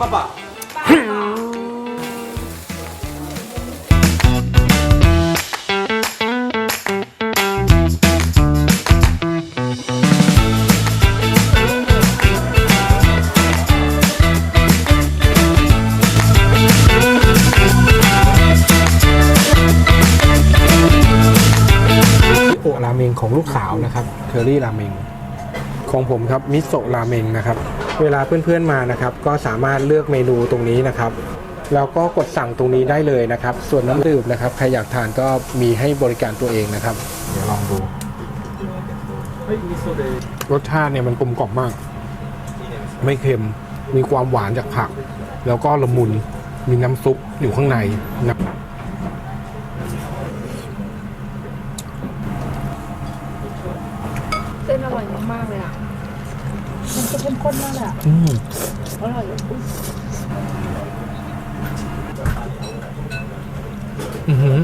爸爸。โอราเมงของลูกสาวนะครับ เคอรี่ราเมง ของผมครับมิโซะราเมงนะครับเวลาเพื่อนๆมานะครับ ก็สามารถเลือกเมนูตรงนี้นะครับแล้วก็กดสั่งตรงนี้ได้เลยนะครับ ส่วนน้ำดื่มนะครับ ใครอยากทานก็มีให้บริการตัวเองนะครับ เดี๋ยวลองดู รสชาติเนี่ยมันกลมกล่อมมาก ไม่เค็ม มีความหวานจากผัก แล้วก็ละมุน มีน้ำซุปอยู่ข้างในนะเส้นอร่อยมากๆเลยอะ มัน จะเข้มข้นมากเลยอะอืมอร่อยเลยอุ๊ยอื้อหือ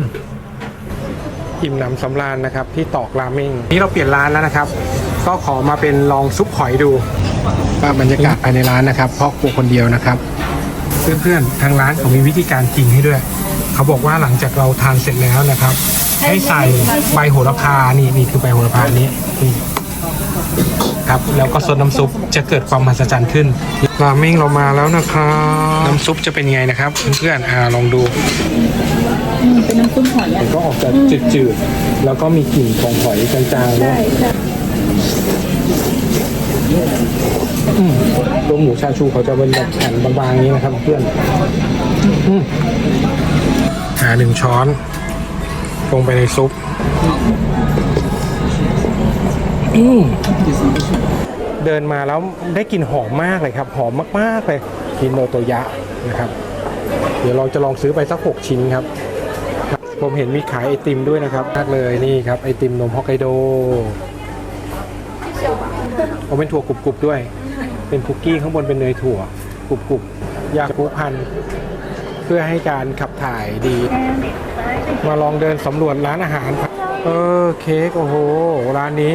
อิ่มหนำสำราญนะครับ ที่ตอกราเมงนี่เราเปลี่ยนร้านแล้วนะครับ ก็ขอมาเป็นลองซุปหอยดูว่าบรรยากาศภายในร้านนะครับ เพราะกูคนเดียวนะครับ เพื่อนๆทางร้านเขามีวิธีการกินให้ด้วย เขาบอกว่าหลังจากเราทานเสร็จแล้วนะครับ ให้ใส่ใบโหระพานี่นี่คือใบโหระพานี้นี่ ครับแล้วก็ซดน้ำซุปจะเกิดความมหัศจรรย์ขึ้นราเมงเรามาแล้วนะครับ น้ำซุปจะเป็นไงนะครับเพื่อนๆอ่าลองดูอืมเป็นน้ำซุปหอยมัอะนก็ออกจะจืดๆแล้วก็มีกลิ่นของหอยจางๆด้วใช่ยใช่อืมตัวหมูชาชูเขาจะเป็นแบบแผ่นบางๆอย่างนี้นะครับ เพื่อนอืมหาหนึ่งช้อน ลงไปในซุปอืม เดินมาแล้วได้กลิ่นหอมมากเลยครับ หอมมากๆเลยกินโนโตยะนะครับ เดี๋ยวเราจะลองซื้อไปสักหกชิ้นครับ ผมเห็นมีขายไอติมด้วยนะครับมากเลยนี่ครับไอติมนมฮอกไกโดเอาเป็นถั่วกรุบๆด้วย เป็นคุกกี้ข้างบนเป็นเนยถั่วกรุบๆยากผูพันเพื่อให้การขับถ่ายดี มาลองเดินสำรวจร้านอาหาร เออเค้กโอ้โห ร้านนี้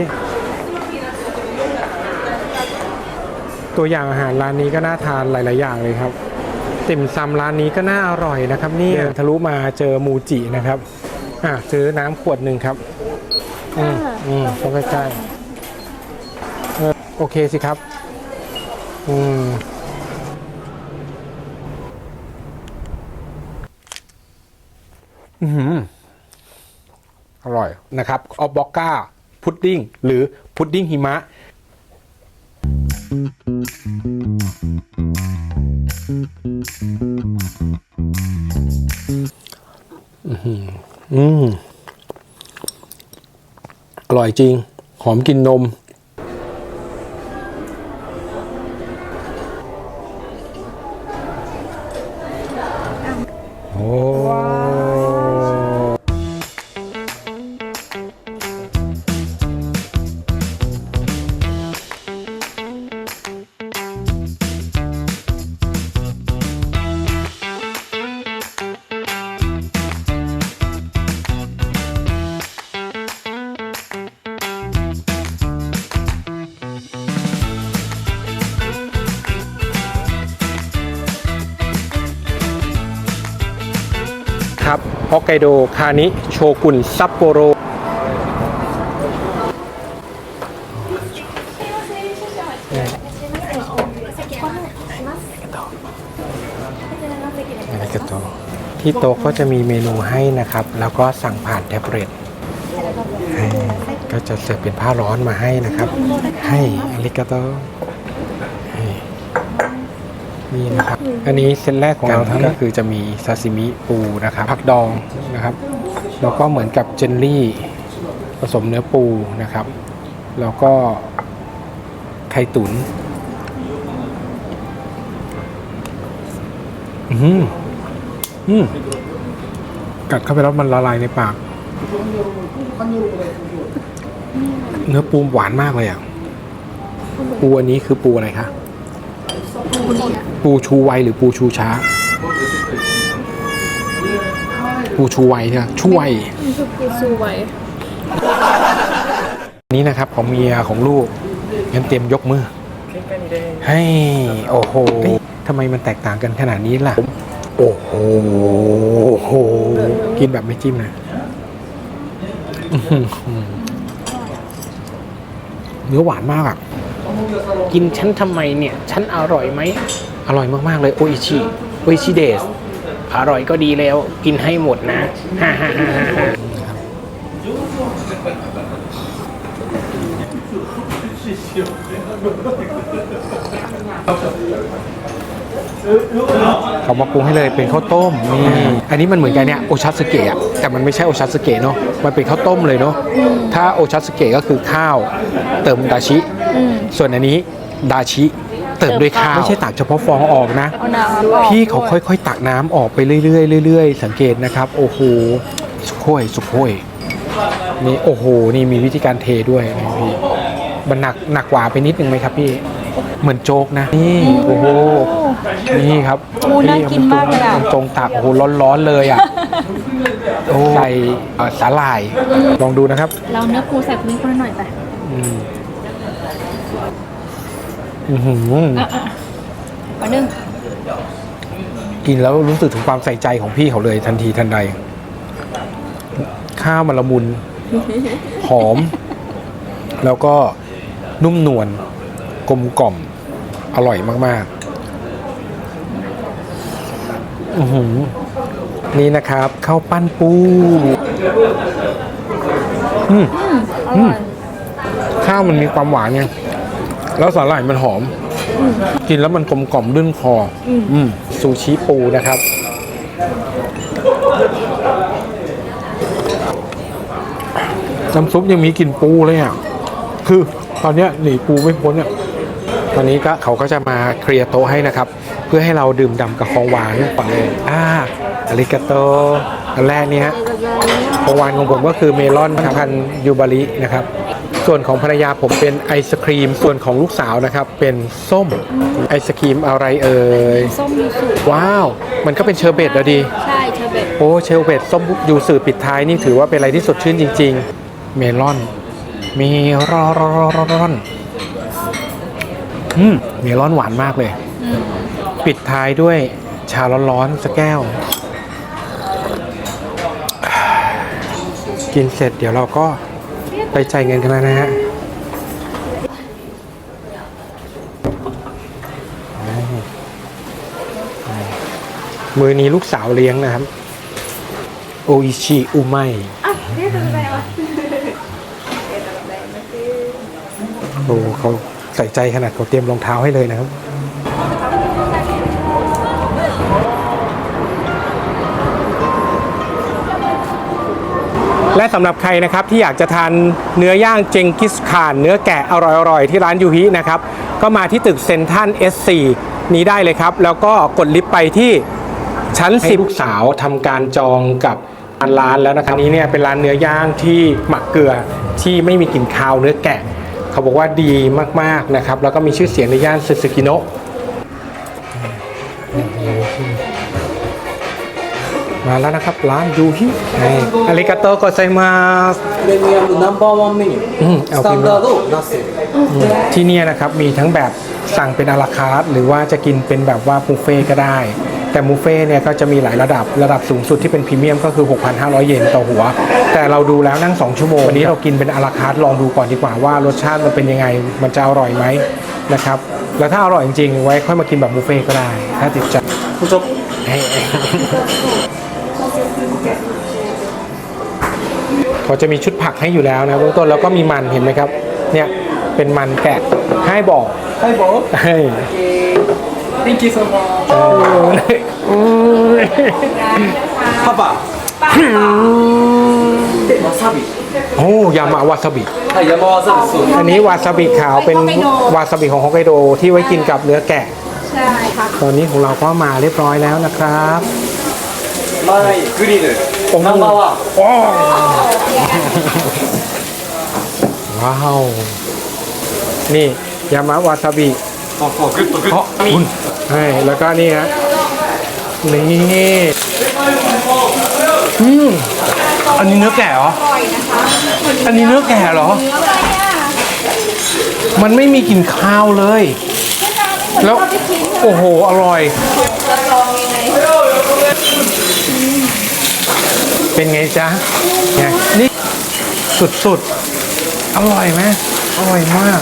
ตัวอย่างอาหารร้านนี้ก็น่าทานหลาย ๆ อย่างเลยครับติ่มซำร้านนี้ก็น่าอร่อยนะครับนี่ทะลุมาเจอมูจินะครับอะซื้อน้ำขวดหนึ่งครับ อืมอืมต้องใกล้ๆเออโอเคสิครับ อืมอือหืออร่อยนะครับออบบ็อกก้าพุดดิ้งหรือพุดดิ้งหิมะ อืมอร่อยจริง หอมกลินนม ครับฮอกไกโด คานิ โชกุน ซัปโปโรอะไรกันต่อที่โต๊ะก็จะมีเมนูให้นะครับ แล้วก็สั่งผ่านแท็บเล็ตให้ก็จะเสิร์ฟเป็นผ้าร้อนมาให้นะครับ ให้อาริกาโตให้ นี่นะครับ อันนี้เซตแรกของเราทั้งก็คือจะมีซาซิมิปูนะครับ ผักดองนะครับ แล้วก็เหมือนกับเจลลี่ผสมเนื้อปูนะครับ แล้วก็ไข่ตุ๋นอืมอืมกัดเข้าไปแล้วมันละลายในปาก เนื้อปูหวานมากเลยอะ ปูอันนี้คือปูอะไรคะ ปูชูไวหรือปูชูช้า ปูชูไวใช่ไหมชูไวมันคือปูซูไว้นี่นะครับของเมียของลูกงั้นเตรียมยกมือให้โอ้โหททำไมมันแตกต่างกันขนาดนี้ล่ะ โอ้โหโหกินแบบไม่จิ้มนะอื้อหือเนื้อหวานมากอะ กินฉันทำไมเนี่ย ฉันอร่อยไหม อร่อยมาก ๆ เลย โออิชิ โออิชิเดส อร่อยก็ดีแล้ว กินให้หมดนะฮ่าฮ่าฮ่าฮ่าฮ่า เขามาปรุงให้เลยเป็นข้าวต้มนี่อันนี้มันเหมือนกันเนี่ยโอชัตสึเกะอะแต่มันไม่ใช่โอชัตสึเกะเนาะมันเป็นข้าวต้มเลยเนาะถ้าโอชัตสึเกะก็คือข้าวเติมดาชิอืมส่วนอันนี้ดาชิเติมด้วยข้าวไม่ใช่ตักเฉพาะฟองออกนะเอาน้ำออกพี่เขาค่อยๆ ตักน้ำออกไปเรื่อยๆเรื่อยๆ สังเกตนะครับ โอ้โหสุโขยสุโขยนี่โอ้โหนี่มีวิธีการเทด้วยนะพี่มันหนักหนักกว่าไปนิดนึงไหมครับพี่ เหมือนโจ๊กนะ นี่โอ้โหนี่ครับโอ้น่ากินมากเลยอะมันตรงตักโอ้โหร้อนๆเลยอะโอ้ใส่เอ่อสาหร่าย ลองดูนะครับ เราเนื้อปูใส่พริกมาหน่อยไปอืมอื้อหืออะอะมาหนึ่งกินแล้วรู้สึกถึงความใส่ใจของพี่เขาเลยทันทีทันใด ข้าวมันละมุน หอม แล้วก็นุ่มนวลกลมกล่อม อร่อยมากๆอือหือนี่นะครับข้าวปั้นปูอืมอร่อยข้าวมันมีความหวานไงแล้วสาหร่ายมันหอม กินแล้วมันกลมกล่อมลื่นคอออืมซูชิปูนะครับ น้ำซุปยังมีกลิ่นปูเลยอะ คือตอนเนี้ยหนีปูไม่พ้นอะ ตอนนี้ก็เขาก็จะมาเคลียร์โต๊ะให้นะครับ เพื่อให้เราดื่มด่ำกับของหวานก่อนเลยอ่าอาริกาโตอันแรกนี้ฮะของหวานของผมก็คือเมลอนพันธุ์ยูบารินะครับ ส่วนของภรรยาผมเป็นไอศครีม ส่วนของลูกสาวนะครับ เป็นส้มไอศครีมอะไรเอ่ยส้มยูสุว้าว มันก็เป็นเชอร์เบตแล้วดี ใช่เชอร์เบตโอ้เชอร์เบตส้มยูสือปิดท้ายนี่ถือว่าเป็นอะไรที่สดชื่นจริง ๆ เมลอน มีรอรอรอรอรอน อืมเมลอนหวานมากเลยอืมปิดท้ายด้วยชาร้อนๆสักแก้ว กินเสร็จเดี๋ยวเราก็ไปจ่ายเงินกันแล้วนะฮะมือนี้ลูกสาวเลี้ยงนะครับ โออิชิอุไมโอ้เขา ใส่ใจขนาดเขาเตรียมรองเท้าให้เลยนะครับและสำหรับใครนะครับที่อยากจะทานเนื้อย่างเจงกิสข่านเนื้อแกะอร่อยๆ ที่ร้านยูฮินะครับ ก็มาที่ตึกเซ็นทรัล S4 นี้ได้เลยครับ แล้วก็กดลิฟต์ไปที่ชั้น10ลูกสาวทำการจองกับร้านแล้วนะครับอันนี้เนี่ยเป็นร้านเนื้อย่างที่หมักเกลือที่ไม่มีกลิ่นคาวเนื้อแกะ เขาบอกว่าดีมากๆนะครับ แล้วก็มีชื่อเสียงในย่านซึซึกิโนะมาแล้วนะครับ ร้านยูฮิอาริกาโตโกไซมาสพรีเมียมนัมเบอร์วันเมนูสแตนดาร์ดนัสที่นี่นะครับมีทั้งแบบสั่งเป็นอาราคาร์หรือว่าจะกินเป็นแบบว่าบุฟเฟ่ก็ได้ แต่มูฟเฟ่เนี่ยก็จะมีหลายระดับระดับสูงสุดที่เป็นพรีเมียมก็คือ 6,500 เยนต่อหัว แต่เราดูแล้วนั่ง 2 ชั่วโมง วันนี้เรากินเป็นอาราคาร์ลองดูก่อนดีกว่าว่ารสชาติมันเป็นยังไง มันจะอร่อยไหมนะครับแล้วถ้าอร่อยจริงๆไว้ค่อยมากินแบบมูฟเฟ่ก็ได้ ถ้าติดใจคุณจบเขาจะมีชุดผักให้อยู่แล้วนะเบื้องต้นแล้วก็มีมันเห็นไหมครับเนี่ยเป็นมันแกะให้บอกให้บอก Thank you so much パパわさび โอ้ยามาวาซาบิ はい山わさびそうです อันนี้วาซาบิขาวเป็นวาซาบิของฮอกไกโดที่ไว้กินกับเนื้อแกะ ใช่ค่ะ ตอนนี้ของเราก็มาเรียบร้อยแล้วนะครับ マーイグリルおナンバーワン ว้าวว้าว นี่ยามาวาซาบิ ต่อต่อขึ้นต่อขึ้นเพราะมีใช่แล้วก็นี่ฮะนี่อืมอันนี้เนื้อแก่เหรออันนี้เนื้อแก่เหรอ มันไม่มีกลิ่นข้าวเลย แล้วโอ้โห อร่อยเป็นไงจ๊ะนี่สุดๆ อร่อยไหมอร่อยมาก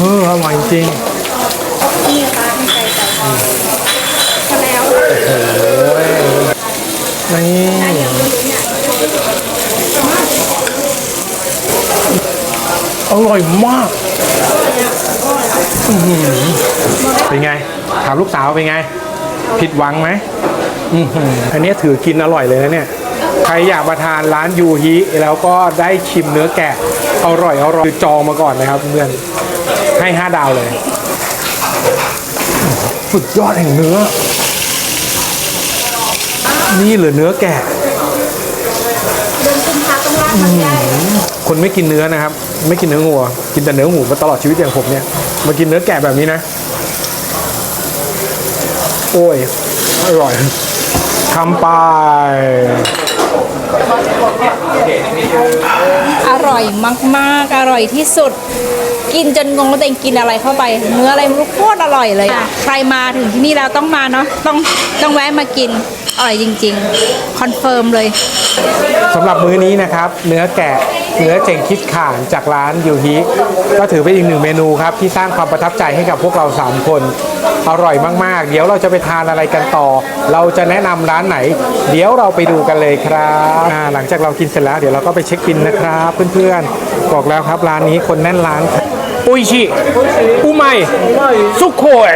อออร่อยจริงนี่ป้าเป็นใจใจพอแล้วโอ้ยนี่อร่อยมากอื้อหือเป็นไง ถามลูกสาวเป็นไง ผิดหวังไหมอื้อหืออันนี้ถือกินอร่อยเลยนะเนี่ย ใครอยากมาทานร้านยูฮิแล้วก็ได้ชิมเนื้อแกะ อร่อยอร่อยคือจองมาก่อนนะครับเพื่อน ให้ห้าดาวเลย สุดยอดแห่งเนื้อ นี่เหรือเนื้อแกะเดินกุมภาต้องลากมันใหญ่คนไม่กินเนื้อนะครับ ไม่กินเนื้องัว กินแต่เนื้อหมูมาตลอดชีวิตอย่างผมเนี่ย มากินเนื้อแกะแบบนี้นะ โอ้ย อร่อยคำไป อร่อยมากๆ อร่อยที่สุด กินจนงงว่าตัวเองกินอะไรเข้าไป เนื้ออะไรไม่รู้โคตรอร่อยเลยอะใครมาถึงที่นี่แล้วต้องมาเนาะ ต้องต้องแวะมากิน อร่อยจริงๆ คอนเฟิร์มเลย สำหรับมื้อนี้นะครับ เนื้อแกะเนื้อเจงคิดข่านจากร้านยูฮิก็ถือเป็นอีกหนึ่งเมนูครับ ที่สร้างความประทับใจให้กับพวกเรา 3 คนอร่อยมาก ๆ เดี๋ยวเราจะไปทานอะไรกันต่อ เราจะแนะนำร้านไหน เดี๋ยวเราไปดูกันเลยครับอ่าหลังจากเรากินเสร็จแล้วเดี๋ยวเราก็ไปเช็คบินนะครับ เพื่อนๆบอกแล้วครับร้านนี้คนแน่นร้านครับอุยชิอุไมสุโขย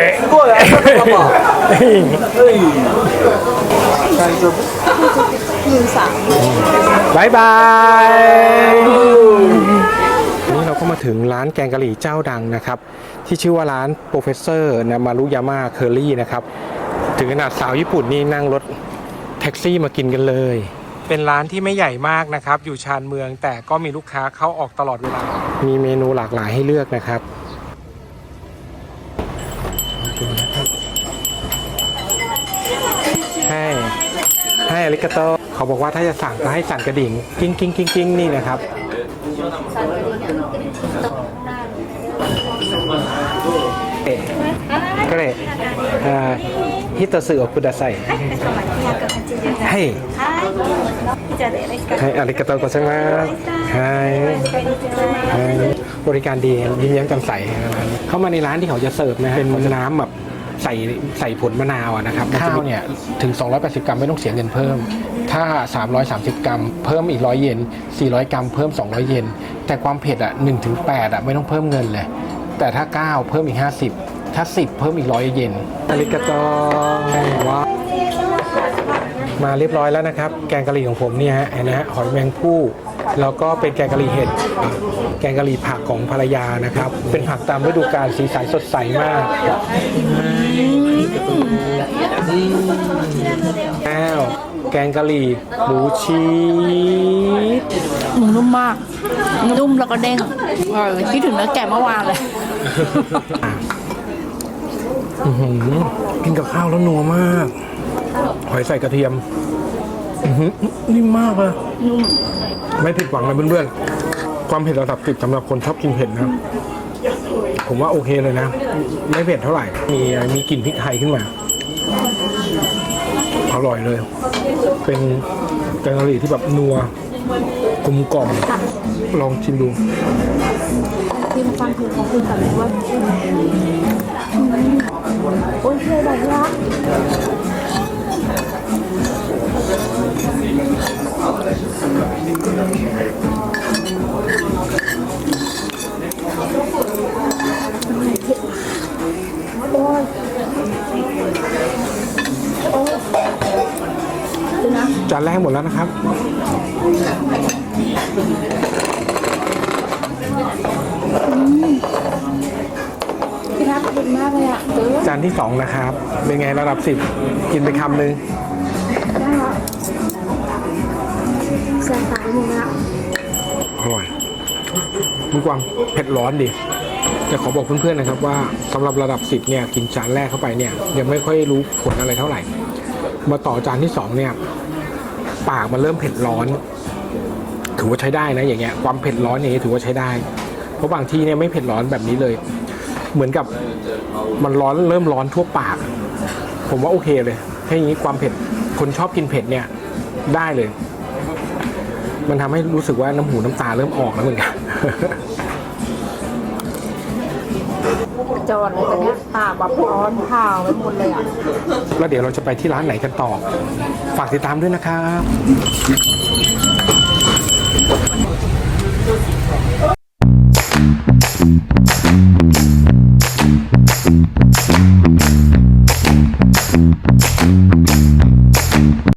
บายบายนี่เราก็ มาถึงร้านแกงกะหรี่เจ้าดังนะครับ ที่ชื่อว่าร้านโปรเฟสเซอร์นะมารุยาม่าเคอรี่นะครับ ถึงขนาดสาวญี่ปุ่นนี่นั่งรถแท็กซี่มากินกันเลย เป็นร้านที่ไม่ใหญ่มากนะครับ อยู่ชานเมืองแต่ก็มีลูกค้าเข้าออกตลอดเวลา มีเมนูหลากหลายให้เลือกนะครับดูนะครับให้ให้อลิกาโตเขาบอกว่าถ้าจะสั่งก็ให้สั่นกระดิ่งกิ้งกิ้งกิ้งกิ้งนี่นะครับ เอ๊ะก็เลยอ่าฮิตโตสึโอคุดาไซให้ให้อลิกาโตโกเซมาให้ให้บริการดียิ้มแย้มแจ่มใส เข้ามาในร้านที่เขาจะเสิร์ฟนะเป็นน้ำแบบ ใส่ใส่ผลมะนาวอะนะครับข้าวเนี่ยถึง 280 กรัมไม่ต้องเสียเงินเพิ่ม ถ้า 330 กรัม เพิ่มอีก 100 เยน 400 กรัม เพิ่ม 200 เยน แต่ความเผ็ดอะ1ถึง8อะไม่ต้องเพิ่มเงินเลย แต่ถ้า 9 เพิ่มอีก 50 ถ้า 10 เพิ่มอีก 100 เยนอาริกาโตว้าวมาเรียบร้อยแล้วนะครับ แกงกะหรี่ของผมเนี่ยฮะเห็นนะฮะหอยแมงผู้ แล้วก็เป็นแกงกะหรี่เห็ด แกงกะหรี่ผักของภรรยานะครับ เป็นผักตามฤดูกาลสีสันสดใสมากแล้วแกงกะหรี่หมูชีสหมูนุ่มมาก นุ่มแล้วก็เด้งอร่อยคิดถึงเนื้อแกะเมื่อวานเลยอื้อหือกินกับข้าวแล้วนัวมาก หอยใส่กระเทียมอื้อหือนิ่มมากเลย ไม่ผิดหวังเลยเพื่อนๆ ความเผ็ดระดับสิบสำหรับคนชอบกินเผ็ดนะผมว่าโอเคเลยนะ ไม่เผ็ดเท่าไหร่ มีมีกลิ่นพริกไทยขึ้นมา อร่อยเลย เป็นแกงกะหรี่ที่แบบนัวกลมกล่อมลองชิมดูที่มฟังถึงของคุณแต่ว่าโอ้ยเคยแบบละ แรกหมดแล้วนะครับ พี่รักเผ็ดมากเลยอะเออจานที่สองนะครับ เป็นไงระดับสิบกินไปคำหนึ่งได้ละแสบตาไปหมดแล้วอร่อยมีความเผ็ดร้อนดิแต่ขอบอกเพื่อนๆนะครับว่าสำหรับระดับสิบเนี่ยกินจานแรกเข้าไปเนี่ยยังไม่ค่อยรู้ผลอะไรเท่าไหร่ มาต่อจานที่สองเนี่ย ปากมันเริ่มเผ็ดร้อน ถือว่าใช้ได้นะอย่างเงี้ยความเผ็ดร้อนอย่างนี้ถือว่าใช้ได้ เพราะบางที่เนี่ยไม่เผ็ดร้อนแบบนี้เลย เหมือนกับมันร้อนเริ่มร้อนทั่วปาก ผมว่าโอเคเลยแค่างนี้ความเผ็ดคนชอบกินเผ็ดเนี่ยได้เลย มันทำให้รู้สึกว่าน้ำหูน้ำตาเริ่มออกแล้วเหมือนกันจอดเลยตอนนี้ ต่างแบบร้อนข่าวไปหมดเลยอะ แล้วเดี๋ยวเราจะไปที่ร้านไหนกันต่อ ฝากติดตามด้วยนะครับ